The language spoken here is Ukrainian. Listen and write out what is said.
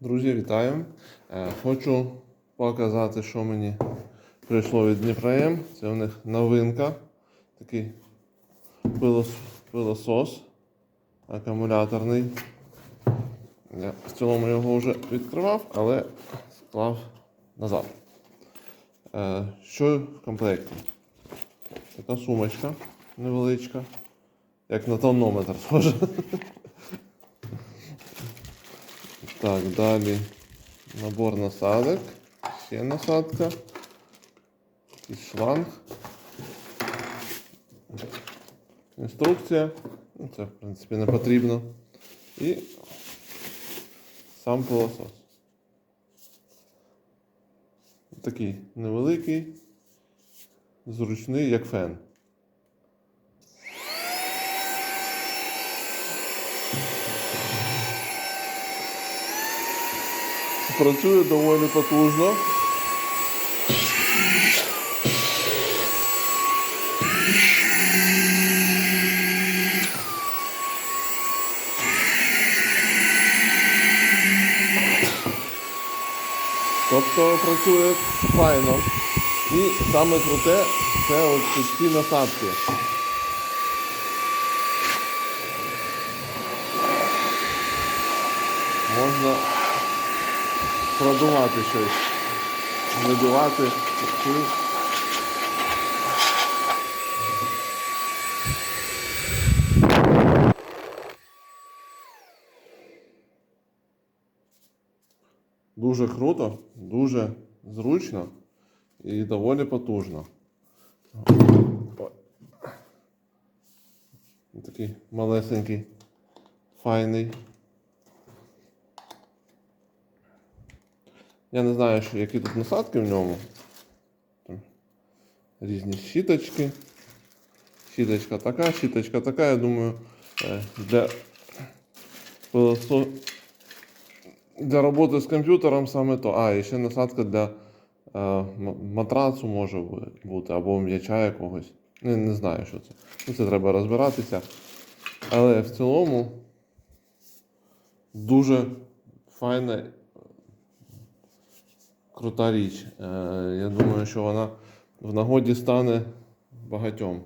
Друзі, вітаю! Е, Хочу показати, що мені прийшло від Дніпром. Це у них новинка. Такий пилосос акумуляторний. Я в цілому його вже відкривав, але склав назад. Е, Що в комплекті? Така сумочка невеличка, як на тонометр схоже. Так, далі набор насадок, ще насадка, якийсь шланг, інструкція, ну, це в принципі не потрібно. І сам пилосос. Такий невеликий, зручний, як фен. Працює доволі потужно. Тобто працює файно. І саме круте це от ці насадки. Можна продувати щось. Видувати. Дуже круто, дуже зручно і доволі потужно. Такий малесенький, файний. Я не знаю, що, які тут насадки в ньому. Там різні щіточки. Щіточка така, щіточка така, я думаю, е, для для роботи з комп'ютером саме то. А, і ще насадка для е, матрацу може бути, або м'яча якогось. Не, не знаю, що це. Ну, це треба розбиратися. Але в цілому дуже файна крута річ. Е, Я думаю, що вона в нагоді стане багатьом.